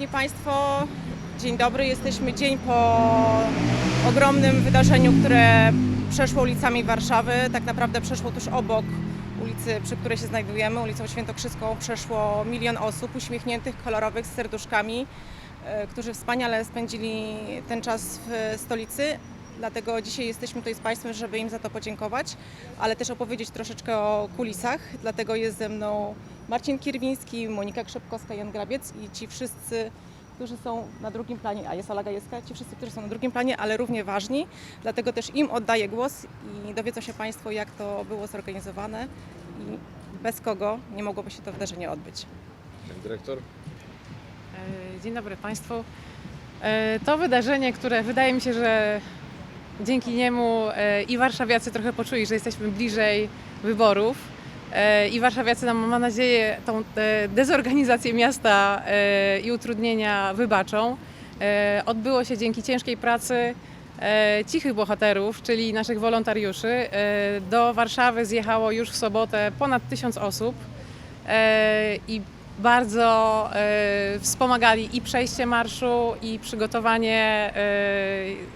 Szanowni Państwo, dzień dobry. Jesteśmy dzień po ogromnym wydarzeniu, które przeszło ulicami Warszawy. Tak naprawdę przeszło tuż obok ulicy, przy której się znajdujemy, ulicą Świętokrzyską. Przeszło milion osób uśmiechniętych, kolorowych, z serduszkami, e, którzy wspaniale spędzili ten czas w stolicy. Dlatego dzisiaj jesteśmy tutaj z Państwem, żeby im za to podziękować, ale też opowiedzieć troszeczkę o kulisach. Dlatego jest ze mną Marcin Kierwiński, Monika Krzepkowska, Jan Grabiec i ci wszyscy, którzy są na drugim planie, a jest Ola Gajewska, ci wszyscy, którzy są na drugim planie, ale równie ważni. Dlatego też im oddaję głos i dowiedzą się Państwo, jak to było zorganizowane i bez kogo nie mogłoby się to wydarzenie odbyć. Pani dyrektor? E, Dzień dobry Państwu. E, To wydarzenie, które wydaje mi się, że dzięki niemu e, i warszawiacy trochę poczuli, że jesteśmy bliżej wyborów i warszawiacy nam, mam nadzieję, tą e, dezorganizację miasta e, i utrudnienia wybaczą. E, Odbyło się dzięki ciężkiej pracy e, cichych bohaterów, czyli naszych wolontariuszy. E, Do Warszawy zjechało już w sobotę ponad tysiąc osób e, i bardzo e, wspomagali i przejście marszu, i przygotowanie e,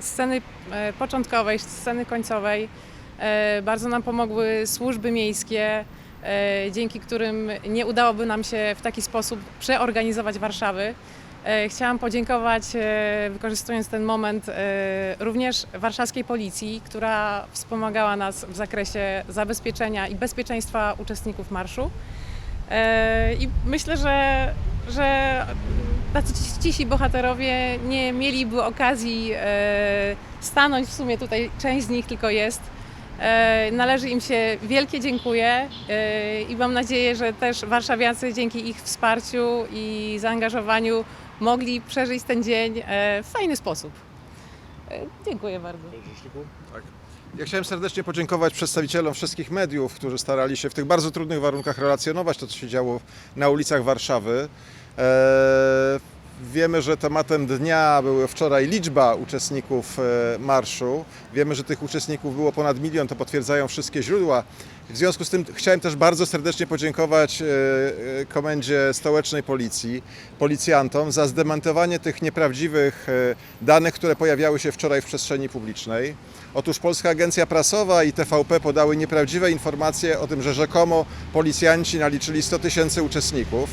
sceny e, początkowej, sceny końcowej. E, bardzo nam pomogły służby miejskie, e, dzięki którym nie udałoby nam się w taki sposób przeorganizować Warszawy. E, Chciałam podziękować, e, wykorzystując ten moment, e, również warszawskiej policji, która wspomagała nas w zakresie zabezpieczenia i bezpieczeństwa uczestników marszu. E, I myślę, że, że tacy ci- cisi bohaterowie nie mieliby okazji e, stanąć, w sumie tutaj część z nich tylko jest. E, Należy im się wielkie dziękuję e, i mam nadzieję, że też warszawiacy dzięki ich wsparciu i zaangażowaniu mogli przeżyć ten dzień e, w fajny sposób. Dziękuję bardzo. Tak. Ja chciałem serdecznie podziękować przedstawicielom wszystkich mediów, którzy starali się w tych bardzo trudnych warunkach relacjonować to, co się działo na ulicach Warszawy. Wiemy, że tematem dnia była wczoraj liczba uczestników e, marszu. Wiemy, że tych uczestników było ponad milion, to potwierdzają wszystkie źródła. W związku z tym chciałem też bardzo serdecznie podziękować e, e, Komendzie Stołecznej Policji, policjantom za zdementowanie tych nieprawdziwych danych, które pojawiały się wczoraj w przestrzeni publicznej. Otóż Polska Agencja Prasowa i TVP podały nieprawdziwe informacje o tym, że rzekomo policjanci naliczyli 100 tysięcy uczestników.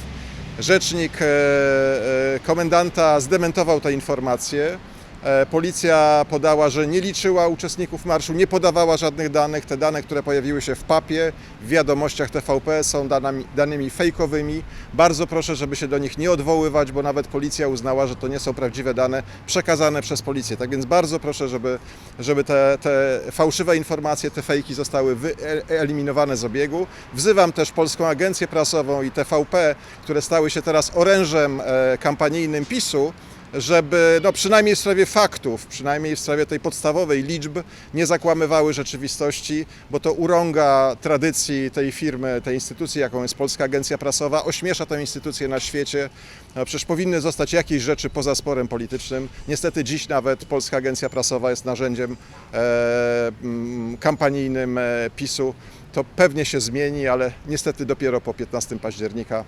Rzecznik e, e, komendanta zdementował te informacje. E, Policja podała, że nie liczyła uczestników marszu, nie podawała żadnych danych. Te dane, które pojawiły się w papie, w wiadomościach TVP są danami, danymi fejkowymi. Bardzo proszę, żeby się do nich nie odwoływać, bo nawet policja uznała, że to nie są prawdziwe dane przekazane przez policję. Tak więc bardzo proszę, żeby, żeby te, te fałszywe informacje, te fejki zostały wyeliminowane z obiegu. Wzywam też Polską Agencję Prasową i TVP, które stały się teraz orężem e, kampanijnym PiSu, żeby no przynajmniej w sprawie faktów, przynajmniej w sprawie tej podstawowej liczb nie zakłamywały rzeczywistości, bo to urąga tradycji tej firmy, tej instytucji, jaką jest Polska Agencja Prasowa, ośmiesza tę instytucję na świecie. No przecież powinny zostać jakieś rzeczy poza sporem politycznym. Niestety dziś nawet Polska Agencja Prasowa jest narzędziem e, kampanijnym e, PiSu. To pewnie się zmieni, ale niestety dopiero po 15 października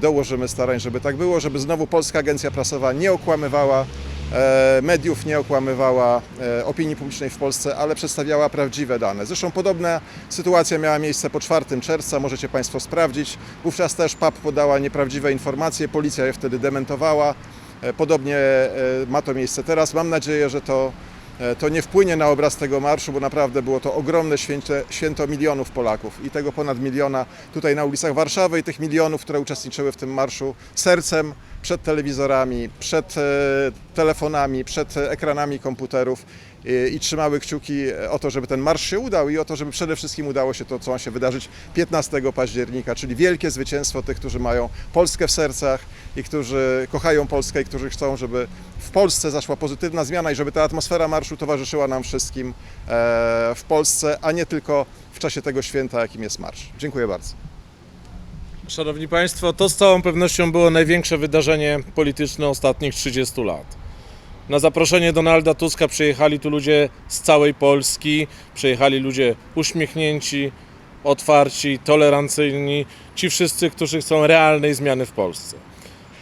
dołożymy starań, żeby tak było, żeby znowu Polska Agencja Prasowa nie okłamywała e, mediów, nie okłamywała e, opinii publicznej w Polsce, ale przedstawiała prawdziwe dane. Zresztą podobna sytuacja miała miejsce po 4 czerwca, możecie Państwo sprawdzić. Wówczas też PAP podała nieprawdziwe informacje, policja je wtedy dementowała. E, Podobnie ma to miejsce teraz. Mam nadzieję, że to to nie wpłynie na obraz tego marszu, bo naprawdę było to ogromne święto, święto milionów Polaków i tego ponad miliona tutaj na ulicach Warszawy i tych milionów, które uczestniczyły w tym marszu sercem przed telewizorami, przed e, telefonami, przed e, ekranami komputerów i, i trzymały kciuki o to, żeby ten marsz się udał i o to, żeby przede wszystkim udało się to, co ma się wydarzyć 15 października, czyli wielkie zwycięstwo tych, którzy mają Polskę w sercach i którzy kochają Polskę i którzy chcą, żeby w Polsce zaszła pozytywna zmiana i żeby ta atmosfera marszu towarzyszyła nam wszystkim e, w Polsce, a nie tylko w czasie tego święta, jakim jest marsz. Dziękuję bardzo. Szanowni Państwo, to z całą pewnością było największe wydarzenie polityczne ostatnich 30 lat. Na zaproszenie Donalda Tuska przyjechali tu ludzie z całej Polski, przyjechali ludzie uśmiechnięci, otwarci, tolerancyjni, ci wszyscy, którzy chcą realnej zmiany w Polsce.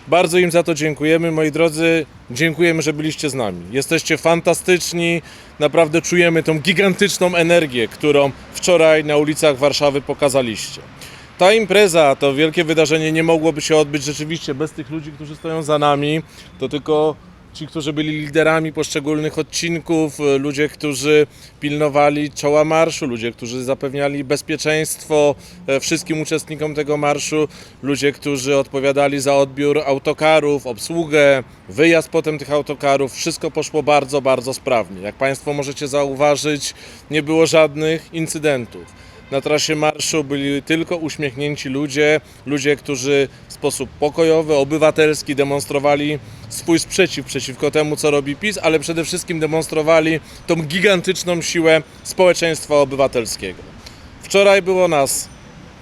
Bardzo im za to dziękujemy. Moi drodzy, dziękujemy, że byliście z nami. Jesteście fantastyczni. Naprawdę czujemy tą gigantyczną energię, którą wczoraj na ulicach Warszawy pokazaliście. Ta impreza, to wielkie wydarzenie nie mogłoby się odbyć rzeczywiście bez tych ludzi, którzy stoją za nami. To tylko ci, którzy byli liderami poszczególnych odcinków, e, ludzie, którzy pilnowali czoła marszu, ludzie, którzy zapewniali bezpieczeństwo e, wszystkim uczestnikom tego marszu, ludzie, którzy odpowiadali za odbiór autokarów, obsługę, wyjazd potem tych autokarów. Wszystko poszło bardzo, bardzo sprawnie. Jak Państwo możecie zauważyć, nie było żadnych incydentów. Na trasie marszu byli tylko uśmiechnięci ludzie, ludzie, którzy w sposób pokojowy, obywatelski demonstrowali swój sprzeciw przeciwko temu, co robi PiS, ale przede wszystkim demonstrowali tą gigantyczną siłę społeczeństwa obywatelskiego. Wczoraj było nas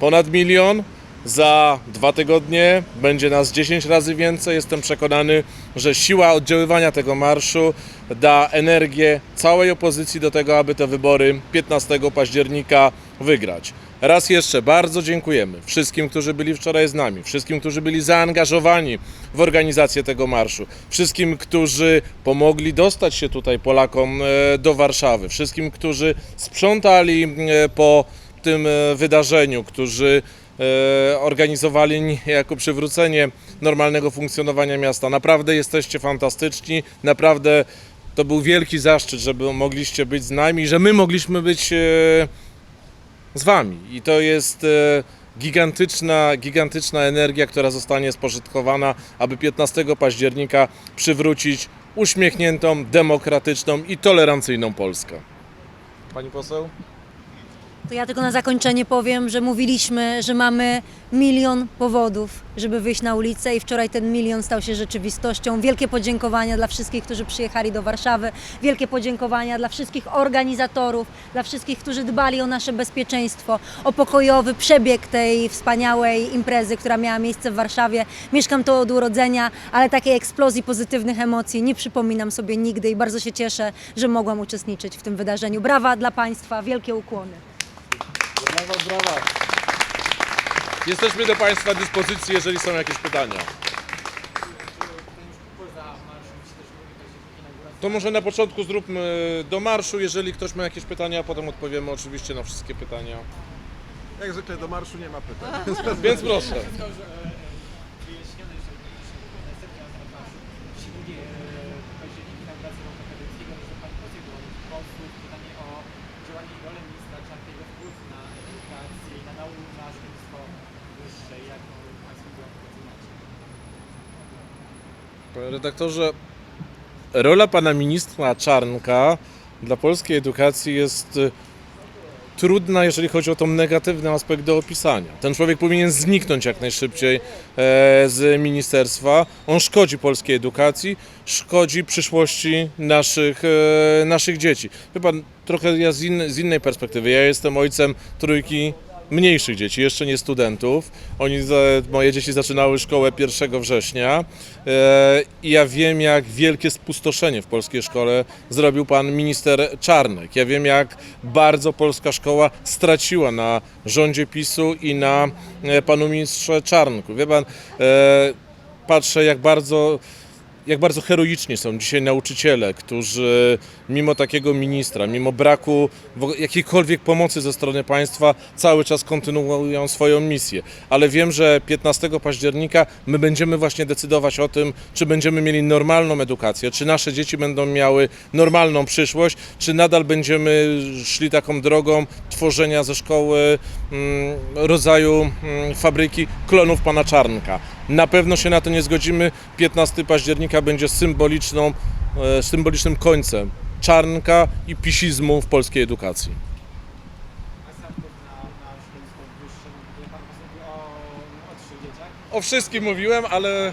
ponad milion, za dwa tygodnie będzie nas 10 razy więcej. Jestem przekonany, że siła oddziaływania tego marszu da energię całej opozycji do tego, aby te wybory 15 października wygrać. Raz jeszcze bardzo dziękujemy wszystkim, którzy byli wczoraj z nami, wszystkim, którzy byli zaangażowani w organizację tego marszu, wszystkim, którzy pomogli dostać się tutaj Polakom e, do Warszawy, wszystkim, którzy sprzątali e, po tym e, wydarzeniu, którzy organizowali niejako przywrócenie normalnego funkcjonowania miasta. Naprawdę jesteście fantastyczni, naprawdę to był wielki zaszczyt, żeby mogliście być z nami, że my mogliśmy być z wami. I to jest e, gigantyczna, gigantyczna energia, która zostanie spożytkowana, aby 15 października przywrócić uśmiechniętą, demokratyczną i tolerancyjną Polskę. Pani poseł? To ja tylko na zakończenie powiem, że mówiliśmy, że mamy milion powodów, żeby wyjść na ulicę i wczoraj ten milion stał się rzeczywistością. Wielkie podziękowania dla wszystkich, którzy przyjechali do Warszawy, wielkie podziękowania dla wszystkich organizatorów, dla wszystkich, którzy dbali o nasze bezpieczeństwo, o pokojowy przebieg tej wspaniałej imprezy, która miała miejsce w Warszawie. Mieszkam tu od urodzenia, ale takiej eksplozji pozytywnych emocji nie przypominam sobie nigdy i bardzo się cieszę, że mogłam uczestniczyć w tym wydarzeniu. Brawa dla Państwa, wielkie ukłony. Brawa, brawa. Jesteśmy do Państwa dyspozycji, jeżeli są jakieś pytania. To może na początku zróbmy do marszu, jeżeli ktoś ma jakieś pytania, a potem odpowiemy oczywiście na wszystkie pytania. Jak zwykle do marszu nie ma pytań. Więc proszę. Redaktorze, rola pana ministra Czarnka dla polskiej edukacji jest y, trudna, jeżeli chodzi o tą negatywny aspekt do opisania. Ten człowiek powinien zniknąć jak najszybciej e, z ministerstwa. On szkodzi polskiej edukacji, szkodzi przyszłości naszych, e, naszych dzieci. Wie trochę ja z innej perspektywy. Ja jestem ojcem trójki mniejszych dzieci, jeszcze nie studentów. Oni, moje dzieci zaczynały szkołę 1 września e, i ja wiem, jak wielkie spustoszenie w polskiej szkole zrobił pan minister Czarnek. Ja wiem, jak bardzo polska szkoła straciła na rządzie PiSu i na e, panu ministrze Czarnku. Wie pan, e, patrzę, jak bardzo jak bardzo heroiczni są dzisiaj nauczyciele, którzy mimo takiego ministra, mimo braku jakiejkolwiek pomocy ze strony państwa, cały czas kontynuują swoją misję. Ale wiem, że 15 października my będziemy właśnie decydować o tym, czy będziemy mieli normalną edukację, czy nasze dzieci będą miały normalną przyszłość, czy nadal będziemy szli taką drogą tworzenia ze szkoły mm, rodzaju mm, fabryki klonów pana Czarnka. Na pewno się na to nie zgodzimy. 15 października będzie symboliczną, e, symbolicznym końcem czarnka i pisizmu w polskiej edukacji. O wszystkim mówiłem, ale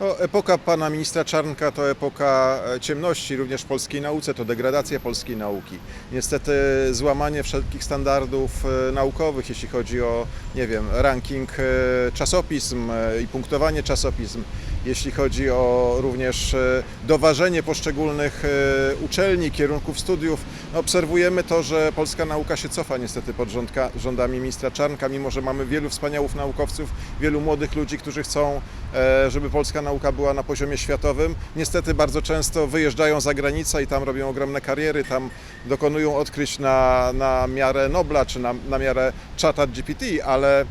No, epoka pana ministra Czarnka to epoka e, ciemności również w polskiej nauce, to degradacja polskiej nauki. Niestety złamanie wszelkich standardów e, naukowych, jeśli chodzi o nie wiem, ranking e, czasopism i punktowanie czasopism, jeśli chodzi o również e, doważenie poszczególnych e, uczelni, kierunków studiów. Obserwujemy to, że polska nauka się cofa niestety pod rządka, rządami ministra Czarnka, mimo że mamy wielu wspaniałych naukowców, wielu młodych ludzi, którzy chcą, e, żeby polska nauka była na poziomie światowym. Niestety bardzo często wyjeżdżają za granicę i tam robią ogromne kariery, tam dokonują odkryć na, na miarę Nobla czy na, na miarę czata GPT, ale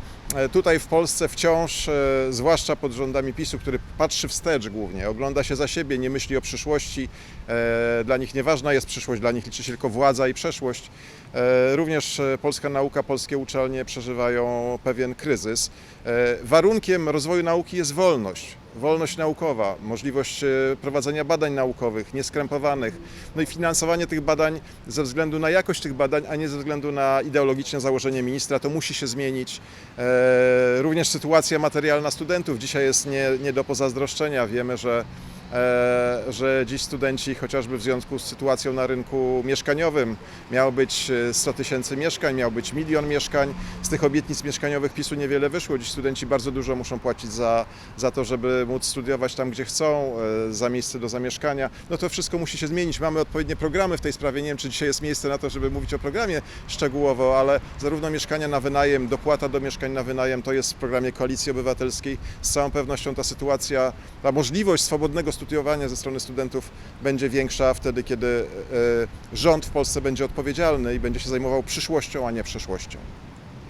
tutaj w Polsce wciąż, e, zwłaszcza pod rządami PiSu, który patrzy wstecz głównie, ogląda się za siebie, nie myśli o przyszłości, e, dla nich nieważna jest przyszłość, dla nich liczy się tylko władza i przeszłość. E, Również e, polska nauka, polskie uczelnie przeżywają pewien kryzys. E, Warunkiem rozwoju nauki jest wolność. Wolność naukowa, możliwość prowadzenia badań naukowych, nieskrępowanych, no i finansowanie tych badań ze względu na jakość tych badań, a nie ze względu na ideologiczne założenie ministra. To musi się zmienić. Również sytuacja materialna studentów dzisiaj jest nie, nie do pozazdroszczenia. Wiemy, że że dziś studenci, chociażby w związku z sytuacją na rynku mieszkaniowym, miało być e, 100 tysięcy mieszkań, miał być milion mieszkań. Z tych obietnic mieszkaniowych PiSu niewiele wyszło. Dziś studenci bardzo dużo muszą płacić za, za to, żeby móc studiować tam, gdzie chcą, e, za miejsce do zamieszkania. No to wszystko musi się zmienić. Mamy odpowiednie programy w tej sprawie. Nie wiem, czy dzisiaj jest miejsce na to, żeby mówić o programie szczegółowo, ale zarówno mieszkania na wynajem, dopłata do mieszkań na wynajem, to jest w programie Koalicji Obywatelskiej. Z całą pewnością ta sytuacja, ta możliwość swobodnego studiowania ze strony studentów będzie większa wtedy, kiedy e, rząd w Polsce będzie odpowiedzialny i będzie się zajmował przyszłością, a nie przeszłością.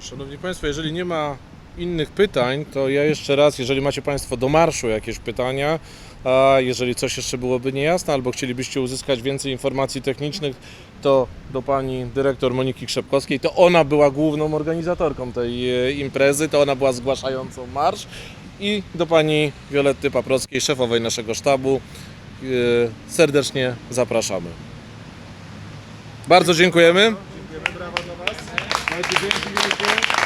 Szanowni Państwo, jeżeli nie ma innych pytań, to ja jeszcze raz, jeżeli macie Państwo do marszu jakieś pytania, a jeżeli coś jeszcze byłoby niejasne, albo chcielibyście uzyskać więcej informacji technicznych, to do pani dyrektor Moniki Krzepkowskiej, to ona była główną organizatorką tej e, imprezy, to ona była zgłaszającą marsz i do pani Violetty Paprockiej, szefowej naszego sztabu, e, serdecznie zapraszamy. Bardzo dziękujemy. Dziękujemy, brawa dla Was. Dzięki wielkie.